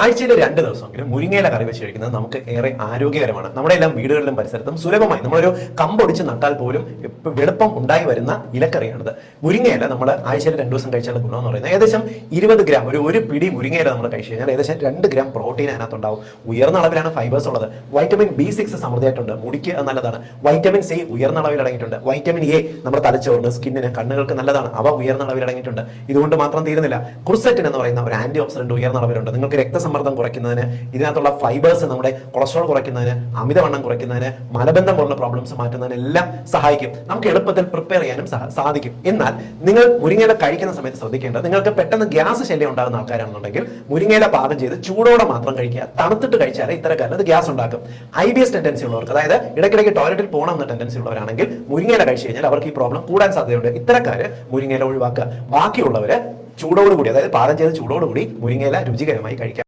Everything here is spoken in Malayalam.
ആഴ്ചയിൽ രണ്ട് ദിവസമെങ്കിലും മുരിങ്ങയില കറി വെച്ച് കഴിക്കുന്നത് നമുക്ക് ഏറെ ആരോഗ്യകരമാണ്. നമ്മുടെ എല്ലാം വീടുകളിലും പരിസരത്തും സുലഭമായി നമ്മളൊരു കമ്പൊടിച്ച് നട്ടാൽ പോലും എളുപ്പം ഉണ്ടായി വരുന്ന ഇലക്കറിയാണിത്. മുരിങ്ങയില നമ്മൾ ആഴ്ചയിൽ രണ്ട് ദിവസം കഴിച്ചാൽ ഗുണം എന്ന് പറയുന്നത്. ഏകദേശം ഇരുപത് ഗ്രാം ഒരു ഒരു പിടി മുരിങ്ങയില നമ്മൾ കഴിച്ചു കഴിഞ്ഞാൽ ഏകദേശം രണ്ട് ഗ്രാം പ്രോട്ടീൻ അതിനകത്തുണ്ടാവും. ഉയർന്ന അളവിലാണ് ഫൈബേഴ്സ് ഉള്ളത്. വൈറ്റമിൻ ബി സിക്സ് സമൃദ്ധിയായിട്ടുണ്ട്. മുടിക്ക് നല്ലതാണ്. വൈറ്റമിൻ സി ഉയർന്ന അളവിൽ അടങ്ങിയിട്ടുണ്ട്. വൈറ്റമിൻ എ നമ്മുടെ തലച്ചോറിന് സ്കിന്നിന് കണ്ണുകൾക്ക് നല്ലതാണ്. അവ ഉയർന്ന അളവിൽ അടങ്ങിയിട്ടുണ്ട്. ഇതുകൊണ്ട് മാത്രം തീരുന്നില്ല. കുർസെറ്റിൻ എന്ന് പറയുന്ന ഒരു ആന്റി ഓക്സിഡന്റ് ഉയർന്ന അളവിലുണ്ട്. നിങ്ങൾക്ക് രക്തസമ്മർദ്ദം കുറയ്ക്കുന്നതിന് ഇതിനകത്തുള്ള ഫൈബേഴ്സ് നമ്മുടെ കൊളസ്ട്രോൾ കുറയ്ക്കുന്നതിന് അമിതവണ്ണം കുറയ്ക്കുന്നതിന് മലബന്ധം പോലുള്ള പ്രോബ്ലംസ് മാറ്റുന്നതിന് എല്ലാം സഹായിക്കും. നമുക്ക് എളുപ്പത്തിൽ പ്രിപ്പയർ ചെയ്യാനും സാധിക്കും. എന്നാൽ നിങ്ങൾ മുരിങ്ങയില കഴിക്കുന്ന സമയത്ത് ശ്രദ്ധിക്കേണ്ടത് നിങ്ങൾക്ക് പെട്ടെന്ന് ഗ്യാസ് ശല്യം ഉണ്ടാകുന്ന ആൾക്കാരാണെന്നുണ്ടെങ്കിൽ മുരിങ്ങയില പാകം ചെയ്ത് ചൂടോടെ മാത്രം കഴിക്കുക. തണുത്തിട്ട് കഴിച്ചാൽ ഇത്തരക്കാരിൽ അത് ഗ്യാസ് ഉണ്ടാക്കും. ഐ ബി എസ് ടെൻഡൻസി ഉള്ളവർക്ക് അതായത് ഇടയ്ക്കിടയ്ക്ക് ടോയ്ലറ്റിൽ പോകണം എന്ന ടെൻഡൻസി ഉള്ളവരാണെങ്കിൽ മുരിങ്ങയില കഴിച്ചു കഴിഞ്ഞാൽ അവർക്ക് ഈ പ്രോബ്ലം കൂടാൻ സാധ്യതയുണ്ട്. ഇത്തരക്കാര് മുരിങ്ങയില ഒഴിവാക്കുക. ബാക്കിയുള്ളവര് ചൂടോടുകൂടി അതായത് പാകം ചെയ്ത് ചൂടോടുകൂടി മുരിങ്ങയില രുചികരമായി കഴിക്കാം.